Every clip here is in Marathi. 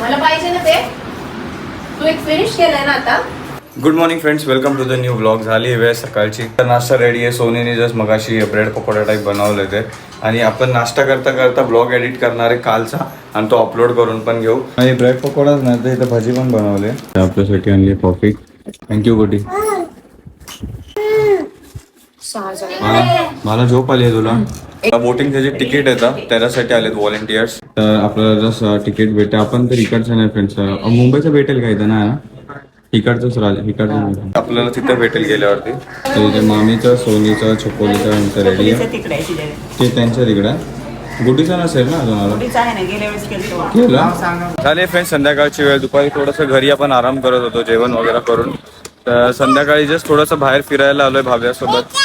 मला पाहिजे ना ते? तू एक फिनिश केलंय ना आता. Good morning friends welcome to the new blog झाली आहे वेळ सकाळची. तर नाश्ता रेडी आहे. सोनीने जस्ट मगाशी ब्रेड पकोडा टाईप बनवले ते आणि आपण नाश्ता करता करता ब्लॉग एडिट करणार आहे कालचा. आणि तो अपलोड करून पण घेऊ. आणि ब्रेड पकोडाच नाही तर इथे भाजी पण बनवली. आहे. आपल्यासाठी आणली कॉफी थँक्यू गुडी मला मला झोप आली आहे तुला. बोटिंग त्याचे तिकीट येतं त्याच्यासाठी आलेत व्हॉलेंटियर्स तर आपल्याला जसं तिकीट भेटते आपण तर इकडचं नाही फ्रेंड्स मुंबईचं भेटेल का इथं? ना इकडचंच राहिलं इकडचं आपल्याला तिथं भेटेल गेल्यावरती. तर इथे मामीचं सोनीचं छोकोलीचं यांचं रेडी आहे. ते त्यांच्या तिकडे गुडीचं नसेल ना वेळेस केलं केलं? झाले फ्रेंड संध्याकाळची वेळ. दुपारी थोडंसं घरी आपण आराम करत होतो जेवण वगैरे करून. तर संध्याकाळी जस्ट थोडंसं बाहेर फिरायला आलोय भाव्यासोबत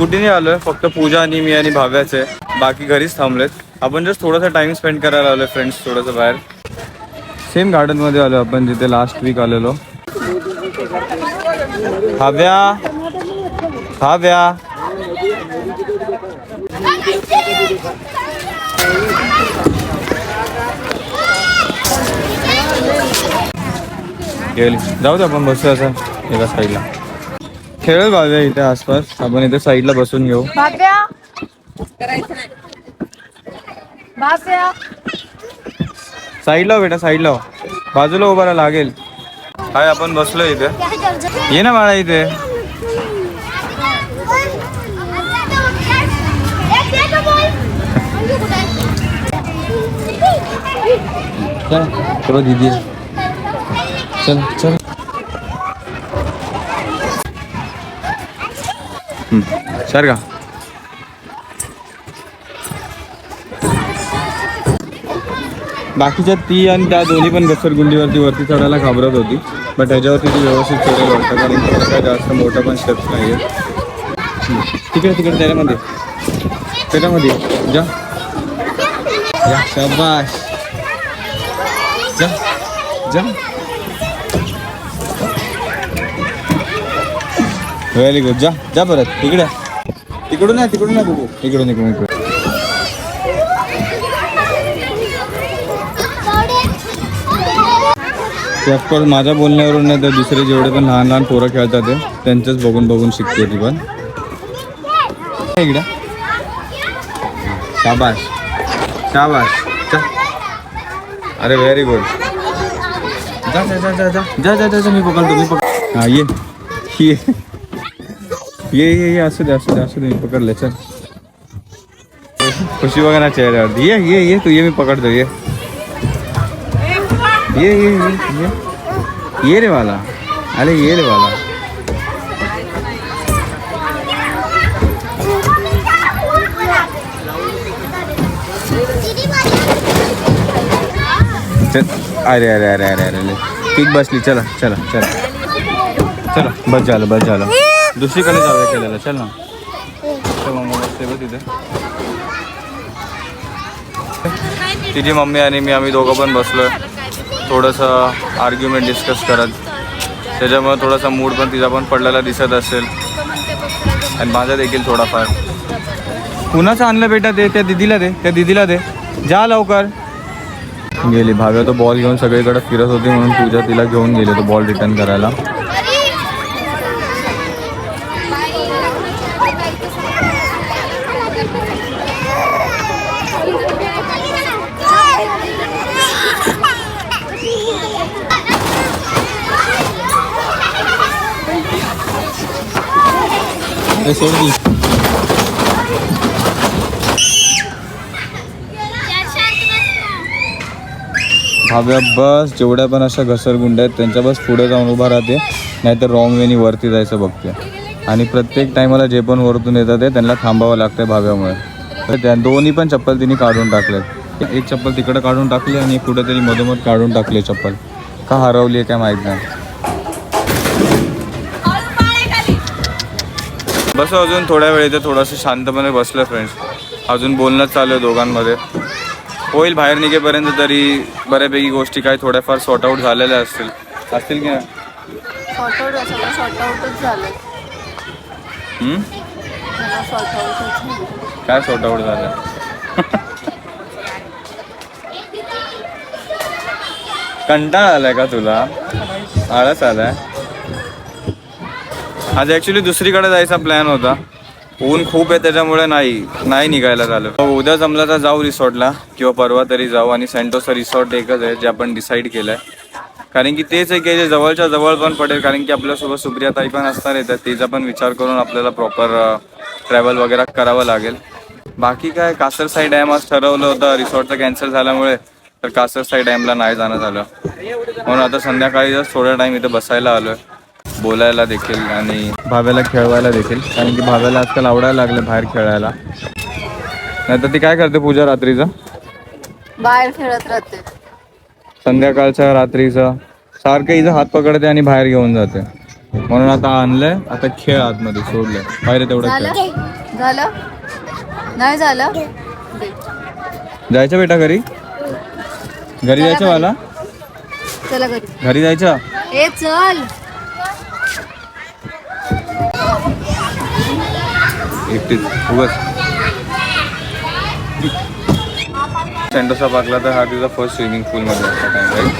कुठे नाही आलोय फक्त पूजा आणि मी आणि भाव्याचे बाकी घरीच थांबलेत. आपण जस्ट थोडासा टाइम स्पेंड करायला आलोय फ्रेंड्स थोडंसं बाहेर. सेम गार्डनमध्ये आलो आपण जिथे लास्ट वीक आलेलो. भाव्या! भाव्या! गेली. जाऊ दे आपण बसूया असं एका साईडला खेळ भाव्या इथे आसपास. आपण इथे साईडला बसून घेऊ. भाव्या भाव्या साईडला हो बेटा साईडला हो. बाजूला उभा राहा लागेल. काय आपण बसलो इथे. ये ना बाळा इथे. चल. चल. सर का बाकीच्या ती आणि त्या दोन्ही पण घसरगुंडीवरती वरती चढायला घाबरत होती. बट त्याच्यावरती ती व्यवस्थित चढेल वाटतं कारण काय जास्त मोठं पण स्टेप्स नाही आहे तिकडे तिकडे त्याच्यामध्ये. त्याच्यामध्ये. जा. या शाबाश जा. जा. व्हेरी गुड जा जा परत. तिकडे. तिकडून नाही तिकडून नाही बघू इकडून इकडून इकडून. ते ऑफकोर्स माझ्या बोलण्यावरून नाही तर दुसरे जेवढे पण लहान लहान पोरं खेळतात ते त्यांचंच बघून बघून शिकते ती पण. इकडं. शाबाश शाबाश जा. अरे व्हेरी गुड जा जा जा जा जा. जा जा जा जा मी पकडतो मी पकड हा ये. ये ये ये असू दे असू दे असू दे मी पकडले चल. खुशी बघा ना चेहऱ्यावरती ये ये ये तू ये मी पकडतो ये. ये ये ये ये. रे वाला. अरे ये रे वाला. चल. अरे अरे अरे अरे अरे अरे किक बसली. चला चला चला. चला बस झालं बस झालं. दुसरीकडे जाऊया केलेलं चल ना. चल मम्मा बसते बघ तिथे. तिची मम्मी आणि मी आम्ही दोघं पण बसलोय. थोडंसं आर्ग्युमेंट डिस्कस करत. त्याच्यामुळे थोडासा मूड पण तिचा पण पडलेला दिसत असेल. आणि माझा देखील थोडाफार. कुणाचं आणलं बेटा ते? त्या दिदीला दे. त्या दिदीला दे. जा लवकर. गेली. भाव्या तो बॉल घेऊन सगळीकडे फिरत होती म्हणून पूजा तिला घेऊन गेली. तो बॉल रिटर्न करायला. ए, भाव्या बस जेवढ्या पण अशा घसरगुंड्या आहेत त्यांच्या बस पुढे जाऊन उभा राहते. नाहीतर रॉंग वेनी वरती जायचं बघते. आणि प्रत्येक टायमाला जे पण वरतून येतात ते त्यांना थांबावं लागतं भाव्यामुळे. तर त्या दोन्ही पण चप्पल तिने काढून टाकलेत. एक चप्पल तिकडं काढून टाकली आणि कुठेतरी मधोमध काढून टाकली चप्पल. का हरवली आहे काय माहीत नाही. बस अजून थोड्या वेळ इथे थोडंसं शांतपणे बसलं फ्रेंड्स अजून बोलणं चालू आहे दोघांमध्ये. होईल बाहेर निघेपर्यंत तरी बऱ्यापैकी गोष्टी काही थोड्याफार सॉर्ट आऊट झालेल्या असतील. असतील की नाही? काय सॉर्ट आऊट झालं? कंटाळा आलाय का तुला? आळस आलाय? आज ॲक्च्युली दुसरीकडे जायचा प्लॅन होता. ऊन खूप आहे त्याच्यामुळे नाही नाही निघायला झालं. हो, उद्या जमलं तर जाऊ रिसॉर्टला किंवा परवा तरी जाऊ. आणि सेंटोसा रिसॉर्ट एकच आहे जे आपण डिसाईड केलं आहे कारण की तेच एक आहे जे जवळच्या जवळ पण पडेल. कारण की आपल्यासोबत सुप्रिया ताई पण असणार आहे तर तिचा पण विचार करून आपल्याला प्रॉपर ट्रॅव्हल वगैरे करावं लागेल. बाकी काय कासरसाई डॅम आज ठरवलं होतं. रिसॉर्टचं कॅन्सल झाल्यामुळे तर कासरसाई डॅमला नाही जाणं झालं. म्हणून आता संध्याकाळी जर थोडा टाइम इथं बसायला आलोय. बोलायला देखील आणि भाव्याला खेळवायला देखील. कारण की भाव्याला आजकाल आवडायला लागलं बाहेर खेळायला. नाही तर ती काय करते पूजा रात्रीचं? बाहेर खेळत राहते. संध्याकाळच्या रात्रीचं. सारखं हिचं हात पकडते आणि बाहेर घेऊन जाते. म्हणून आता आणलंय आता खेळ आतमध्ये सोडलंय. बाहेर तेवढं झालं खेळ. झालं? नाही झालं? जायचं बेटा घरी? घरी जायचं मला चला घरी. घरी जायचं? ए चल. एकटीच. उगच. सेंटोसा पार्कला तर हा तिचा फर्स्ट स्विमिंग पूल मध्ये असता टाइम राईट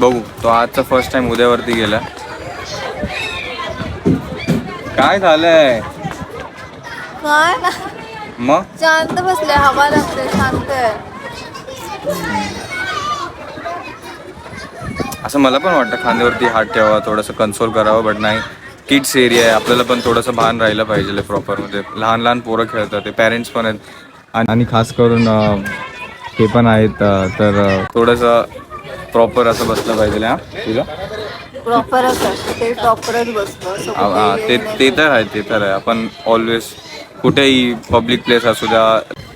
बघू. तो आजचा फर्स्ट टाइम उद्यावरती गेला. काय झालंय? मग? शांत बसले हवा लागते शांत असं मला पण वाटतं खांद्यावरती हात ठेवावा थोडंसं कन्सोल करावं बट नाही. किड्स एरिया आहे. आपल्याला पण थोडंसं भान राहिलं पाहिजे प्रॉपर म्हणजे लहान लहान पोरं खेळतात ते पॅरेंट्स पण आहेत. आणि- खास करून हे पण आहेत तर थोडंसं प्रॉपर असं बसलं पाहिजे हा? प्रॉपरच असतं. ते प्रॉपरच बसतो. ते. ते तर आहे ते तर आहे. आपण ऑलवेज कुठेही पब्लिक प्लेस असू द्या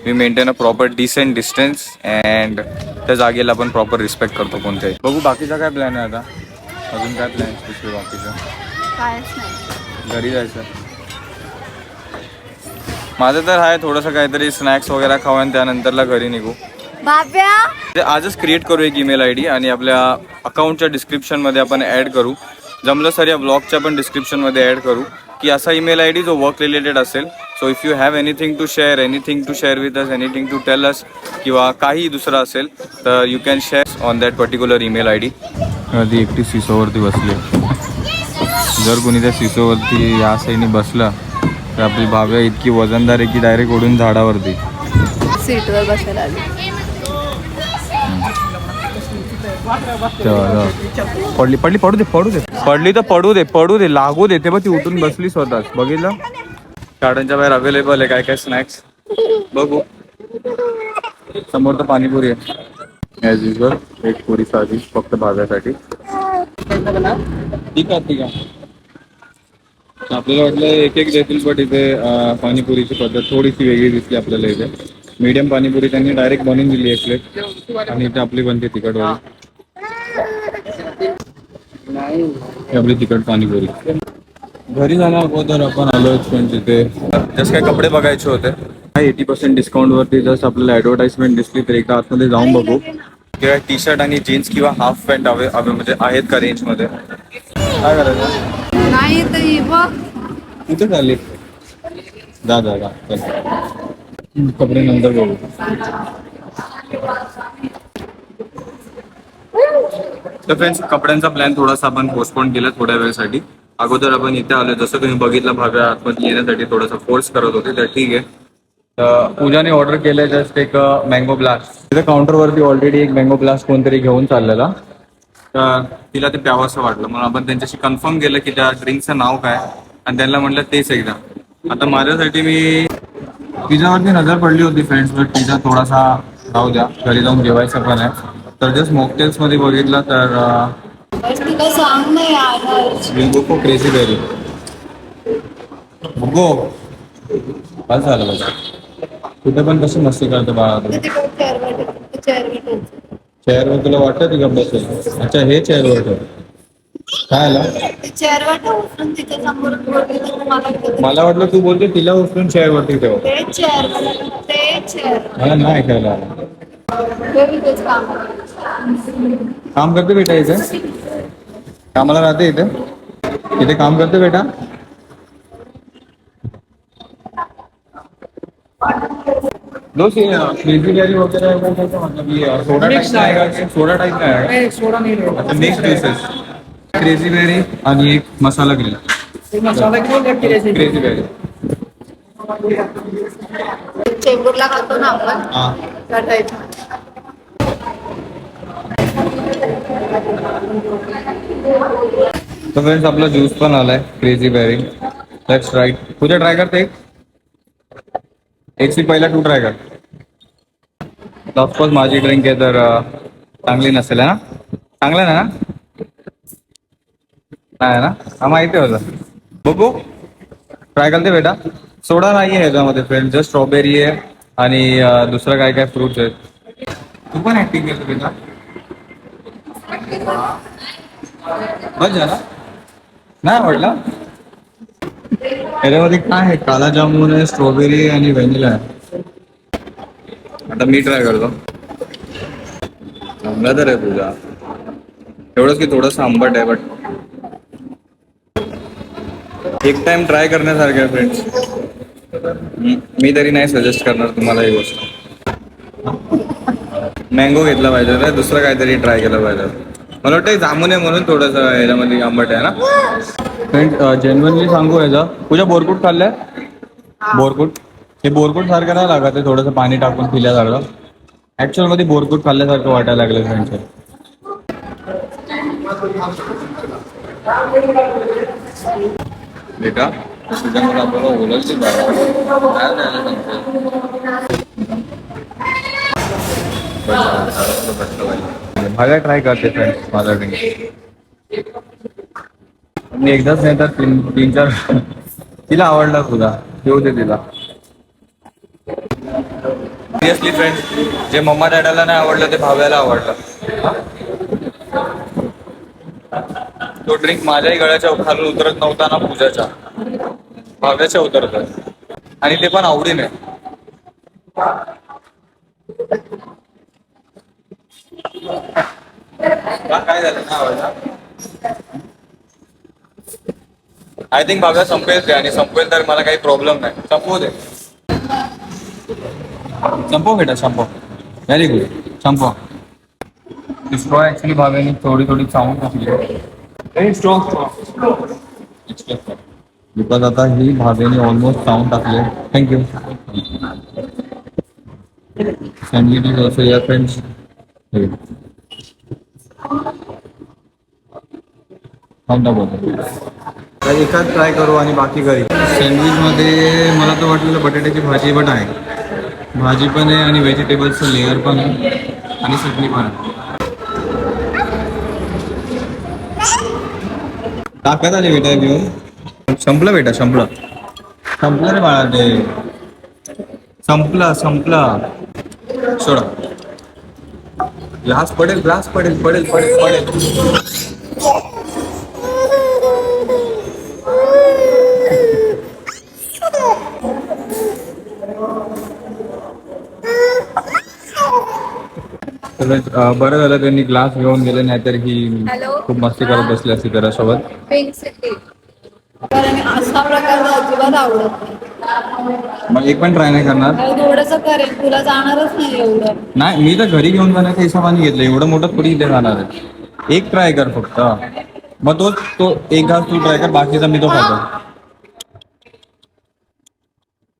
we maintain a proper decent distance and त्या जागेला आपण प्रॉपर रिस्पेक्ट करतो कोणत्याही. बघू बाकीचा काय प्लॅन आहे आता? अजून काय प्लॅन बाकीचं? कायच नाही. घरी जायचं. माझं तर आहे थोडंसं काहीतरी स्नॅक्स वगैरे खाऊ आणि त्यानंतरला घरी निघू. भाव्या! ते आजच क्रिएट करू एक ईमेल आय डी आणि आपल्या अकाउंटच्या डिस्क्रिप्शनमध्ये आपण ॲड करू. जमलं सर या ब्लॉगच्या पण डिस्क्रिप्शनमध्ये ॲड करू. की असा ईमेल आय डी जो वर्क रिलेटेड असेल so if you have anything to share anything to share with us anything to tell us किंवा काही दुसरं असेल तर you can share on that particular email I D ती एकटी सिसोवरती बसली. जर कोणी त्या सिसोवरती या साईडने बसलं तर आपली भाव्या इतकी वजनदार आहे की डायरेक्ट ओढून झाडावरती. सीटवर बसायला आली. चल. पडली पडली पडू दे पडू दे. पडली तर पडू दे पडू दे लागू दे ते बघ ती उठून बसली स्वतःच. बघितलं? गार्डनच्या बाहेर अवेलेबल आहे काय काय स्नॅक्स बघू. समोर तर पाणीपुरी आहे. ॲज युजल एक पुरी साधी फक्त भाज्यासाठी. ठीक आहे ठीक आहे. आपल्याला वाटलं एक एक देतील बट इथे अं, पाणीपुरीची पद्धत थोडीशी वेगळी दिसली आपल्याला इथे. मीडियम पाणीपुरी त्यांनी डायरेक्ट बनवून दिली एक प्लेट आणि इथे आपली बनते तिखट वाली ही आपली तिखट पाणीपुरी. घरी जाणार अगोदर आपण आलो पण तिथे जस्ट काय कपडे बघायचे होते. एटी पर्सेंट डिस्काउंट वरती जस्ट आपल्याला ऍडव्हर्टाइजमेंट दिसली तर एकदा आतमध्ये जाऊन बघू. किंवा टी शर्ट आणि जीन्स किंवा हाफ पॅन्ट हवे हवे म्हणजे आहेत का रेंजमध्ये? काय करायचं? नाही तर ही बघ कुठे झाले जा जा जा. चल. कपडे नंतर बघू. तर फ्रेंड्स कपड्यांचा प्लॅन थोडासा आपण पोस्टपोन केला थोड्या वेळेसाठी. अगोदर आपण इथे आलो जसं तुम्ही बघितलं भाव्या आतमध्ये येण्यासाठी थोडासा फोर्स करत होते तर ठीक आहे. तर पूजाने ऑर्डर केलंय जस्ट एक मँगो ब्लास्ट तिथे काउंटरवरती ऑलरेडी एक मँगो ब्लास्ट कोणतरी घेऊन चाललेला. तिला ते प्यावंसं वाटलं. म्हणून आपण त्यांच्याशी कन्फर्म केलं की त्या ड्रिंकचं नाव काय आणि त्यांना म्हटलं तेच एकदा. आता माझ्यासाठी मी पिझ्झावरती नजर पडली होती फ्रेंड्स बट पिझ्झा थोडासा राहू द्या. घरी जाऊन जेवायचं पण आहे. तर जस्ट मोकटेल्समध्ये बघितलं तर तिला क्रेझी बेरी बघो बस झालं बघा कुठे पण कसं मस्ती करतो बाळा. चेअरवर तुला वाटतं ती गप्प बसेल? अच्छा हे चेअरवर ठेव. काय आला? चेअरवर उचलून तिच्या समोर मला मला वाटलं तू बोलते तिला उचलून चेअरवरती ठेव. ते चेअर ते चेअर मला नाही ऐकायला आलं. काम करते बेटा इथे? कामाला राहते इथे? इथे काम करते बेटा? क्रेजी बेरी वगैरह है वो कैसा मतलब ये सोडा टाइप का आएगा। सोडा टाइप का आएगा। नाही सोडा नाही अच्छा. मिक्स क्रेझी बेरी आणि एक मसाला ग्रिल मसाला एक क्रेझी क्रेझी बेरी चेंबूरला खातो ना आपण? हाँ। त्या. तर फ्रेंड्स आपला ज्यूस पण आलाय क्रेझी बेरी लेट्स ट्राय तुझ्या ट्राय करते? एक एक सीट पहिला टू ट्राय कर ऑफकोर्स माझी ड्रिंक आहे तर चांगली नसेल ना? चांगलं ना? नाही ना? हा माहिती होतं बघू. ट्राय करते बेटा. सोडा नाही आहे याच्यामध्ये फ्रेंड जस्ट स्ट्रॉबेरी आहे आणि दुसरं काय काय फ्रुट्स आहेत. तू पण ऍक्टिंग करतो बेटा. मजा ना नाही आवडला? याच्यामध्ये काय आहे? काला जामून आहे स्ट्रॉबेरी आणि व्हॅनिला आहे. आता मी ट्राय करतो. चांगला तर आहे तुझा एवढंच की थोडंसं आंबट आहे बट एक टाइम ट्राय करण्यासारखं आहे फ्रेंड्स मी तरी नाही सजेस्ट करणार तुम्हाला ही गोष्ट. मँगो घेतला पाहिजे ना दुसरं काहीतरी ट्राय केलं पाहिजे मला वाटतं जामून आहे म्हणून थोडंसं याच्यामध्ये आंबट आहे ना? फ्रेंड जेन्युनली सांगू याचा. तुझ्या बोरकूट खाल्लंय? बोरकूट? हे बोरकूट सारखं नाही लागत आहे थोडंसं पाणी टाकून पिल्यासारखं. ऍक्च्युअल मध्ये बोरकूट खाल्ल्यासारखं वाटायला लागलं फ्रेंडचे बेटा तुझ्यामध्ये आपल्याला ओळखते काय झालं माझा ट्राय करते फ्रेंड्स माझा ड्रिंक मी एकदाच नाही तर तीन तीन चार तिला आवडला तुला येऊ दे तिला. सिरियसली फ्रेंड जे मम्मा डॅडाला नाही आवडलं ते भाव्याला आवडलं. तो ड्रिंक माझ्याही गळ्याच्या खालून उतरत नव्हता ना पूजाच्या. भाव्याच्या उतरत. आणि ते पण आवडीने. काय झालं ना आवडला आय थिंक भाव्या संपेल ते आणि संपेल तर मला काही प्रॉब्लेम नाही संपवू दे। संपव बेटा संपव व्हेरी गुड संपव स्ट्रॉ ऍक्च्युली भाव्याने थोडी थोडी चावून टाकली स्ट्रॉंग बिकॉज़ आता ही भावेने ऑलमोस्ट चावून टाकले thank you sandwich is also या फ्रेंड्स एकाच ट्राय करू आणि बाकी घरी. सँडविचमध्ये मला तर वाटलेलं बटाट्याची भाजी पण आहे. भाजी पण आहे आणि व्हेजिटेबल्सचं लेअर पण आहे आणि चटणी पण आहे. ताकद आली बेटा घेऊन संपलं बेटा संपलं. संपलं रे बाळा ते. संपला संपला. सोडा. ग्लास पडेल ग्लास पडेल पडेल पडेल पडेल. अं, बरं झालं त्यांनी ग्लास घेऊन गेले नाहीतर ही? खूप मस्ती करत बसली असती त्याच्यासोबत पिंक सिटी कारण असा प्रकार मला अजिबात आवडत नाही. मग एक पण ट्राय नाही करणार? आणि थोडंसं करेल तुला जाणारच नाही एवढं. नाही मी तर घरी घेऊन जाण्याच्या हिशोबाने घेतलं एवढं मोठं थोडी इथे जाणार आहे. एक ट्राय कर फक्त. मग तो तो एक घास तू ट्राय कर बाकीचा मी तो खातो.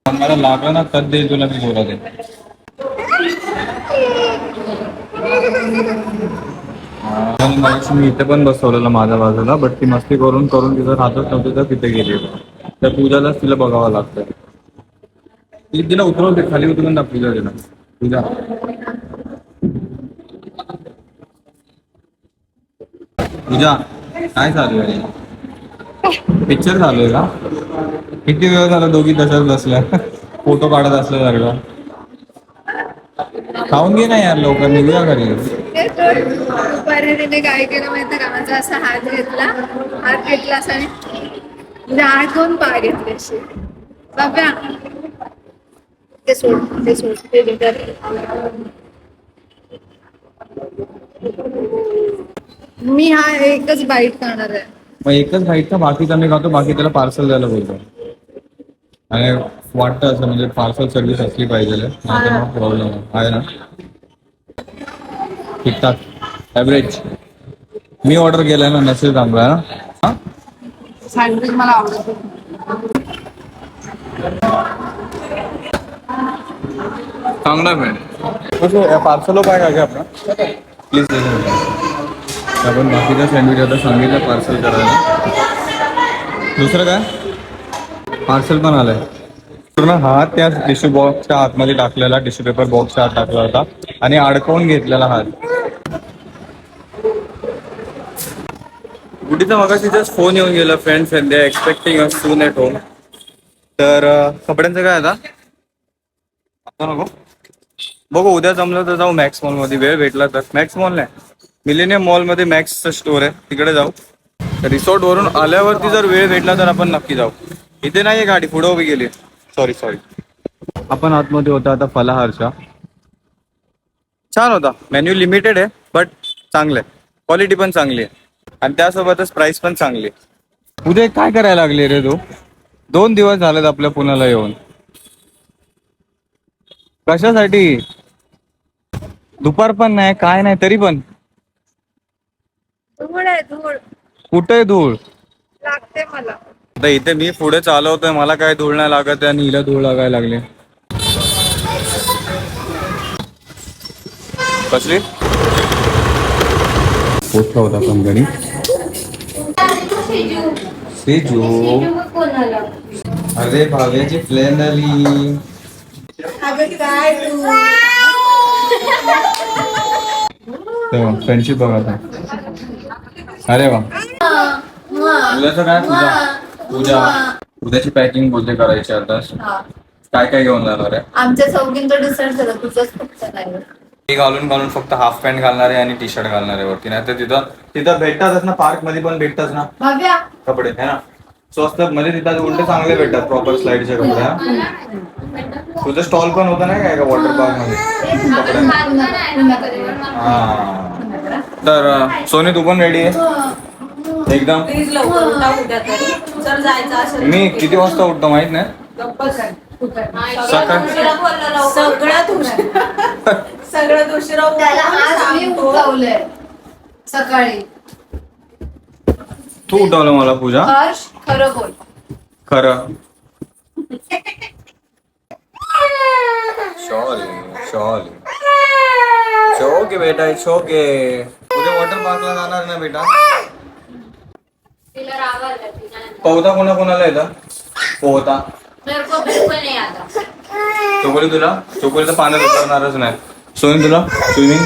मला लागलं ना तर देईल तुला मी बोलत मी इथे पण बसवलेलं माझ्या बाजूला बट ती मस्ती करून करून तिथं राहतच नव्हती तर तिथे गेली. त्या पूजालाच तिला बघावं लागतं. ती तिला उतरवते खाली उतरून ना पूजा तिला. पूजा. पूजा काय चालू आहे? पिक्चर चालू आहे का? किती वेळ झाला दोघी तशाच बसल्या? फोटो काढत असल्या असल्यासारखं खाऊन घे ना यार लवकर निघूया घरी. दुपारी तिने काय केलं माहिती का माझा असा हात घेतला. हात घेतला असा आणि म्हणजे हात दोन पाय घेतले असे. बाब्या ते सोड ते सोड ते मी हा एकच बाईट करणार आहे. मग एकच बाईट का? बाकी मी खातो बाकी त्याला पार्सल द्यायला बोलतो. आणि वाटतं असं म्हणजे पार्सल सर्व्हिस असली पाहिजे. प्रॉब्लेम आहे ना? ठीकठाक ॲव्हरेज मी ऑर्डर केलाय ना नसेल चांगला ना हां? सँडविच मला आवडत चांगला मिळेल पार्सल काय काय आपला. प्लीज आपण बाकीचा सँडविच आता सांगितलं पार्सल करायला. दुसरं काय? पार्सल पण आलंय. पूर्ण हात त्या टिश्यू बॉक्सच्या आतमध्ये टाकलेला टिश्यू पेपर बॉक्सच्या आत टाकला होता. आणि अडकवून घेतलेला हात. गुडीचा मगाशी जस्ट फोन येऊन गेला friends and they expecting us soon at home तर कपड्यांचं काय आता? आता नको. बघू उद्या जमलं तर जाऊ मॅक्स मॉलमध्ये वेळ भेटला तर. मॅक्स मॉल नाही. मिलेनियम मॉलमध्ये मॅक्सचं स्टोर आहे. तिकडे जाऊ. रिसॉर्ट वरून आल्यावरती जर वेळ भेटला तर आपण नक्की जाऊ. इथे नाहीये गाडी पुढे उभी गेली. सॉरी सॉरी आपण आतमध्ये होता आता फलाहारच्या. छान होता. मेन्यू लिमिटेड आहे बट चांगलं आहे. क्वालिटी पण चांगली आहे. आणि त्यासोबतच प्राइस पण चांगली उद्या काय करायला लागले रे तू? दोन दिवस झालेत आपल्या पुण्याला येऊन. कशासाठी? दुपार पण नाही काय नाही तरी पण. धूळ आहे धूळ. कुठे धूळ? लागते मला. आता इथे मी पुढे चालवतोय मला काय धूळ नाही लागत आहे आणि हिला धूळ लागायला लागली कसली? पोचला होता पण घरी. सेजू अरे भाव्याची फ्लेन आली. फ्रेंडशिप बघा आता. अरे वा. उद्याचं काय? पूजा. पूजा. उद्याची पॅकिंग बोलते करायची आता. काय काय घेऊन जाणार आहे? आमच्या चौघींचं डिसाईड झालं. तुझंच फक्त नाही मी घालून घालून फक्त हाफ पॅन्ट घालणार आहे आणि टी शर्ट घालणार आहे वरती. नाही तर तिथं तिथं भेटतातच ना पार्कमध्ये पण भेटतात ना. भव्या. कपडे है ना? स्वस्त म्हणजे तिथं उलटे चांगले भेटतात प्रॉपर स्लाइडचे कपडे हा? तुझं स्टॉल पण होता नाही काय का वॉटर पार्कमध्ये? कपडे हा. तर अं, सोनी तू पण रेडी आहे? एकदम? प्लीज लवकर उठा उद्या तरी. जर जायचं असेल मी किती वाजता उठतो माहीत नाही? सकाळ सगळ्यात उशिरा. सगळ्यात उशिरा. त्याला उठून आज मी सांगतो. उठवलंय. सकाळी. तू उठवलं मला पूजा? हर्ष खरं बोल. खरं. शॉली शॉली शोके बेटा इट्स ओके उद्या वॉटर पार्कला जाणार ना बेटा? पोहता कोणा कोणाला येतं? पोहता. चोकोली तुला? चोकोली तर पाण्यात उतरणारच नाही. सोनी तुला स्विमिंग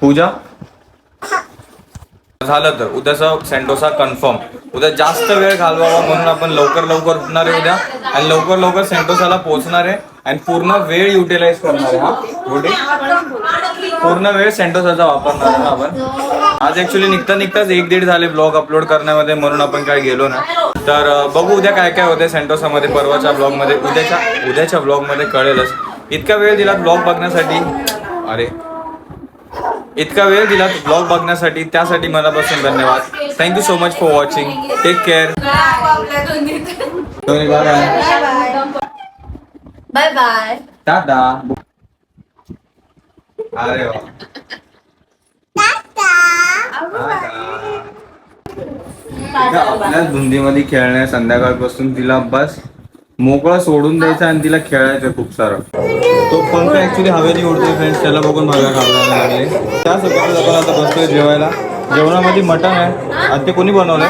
पूजा. झालं तर उद्याचा सेंटोसा कन्फर्म. उद्या जास्त वेळ घालवावा म्हणून आपण लवकर लवकर उठणार आहे उद्या. आणि लवकर लवकर सेंटोसाला पोहोचणार आहे. आणि पूर्ण वेळ युटिलाइज करणार आहे हा. पूर्ण वेळ सेंटोसाचा वापरणार आहे ना आपण. आज ऍक्च्युली निघता निघताच एक दीड झाले ब्लॉग अपलोड करण्यामध्ये म्हणून आपण काय गेलो ना. तर बघू उद्या काय काय होते सेंटोसामध्ये परवाच्या ब्लॉगमध्ये उद्याच्या उद्याच्या ब्लॉगमध्ये कळेलच. इतका वेळ दिला ब्लॉग बघण्यासाठी? अरे. इतका वेळ दिला ब्लॉग बघण्यासाठी त्यासाठी मनापासून धन्यवाद. Thank you so much for watching take care. Bye bye bye Tata अरे वा. तिला आपल्या धुंदीमध्ये खेळण्या संध्याकाळपासून तिला बस. मोकळा सोडून द्यायचा आणि तिला खेळायचं खूप सारं. तो पंख ऍक्च्युली हवेने उडतोय फ्रेंड्स त्याला बघून मला घालायला लागले. त्यासोबत आपण आता बसतोय जेवायला. जेवणामध्ये मटण आहे. आणि ते कोणी बनवलंय?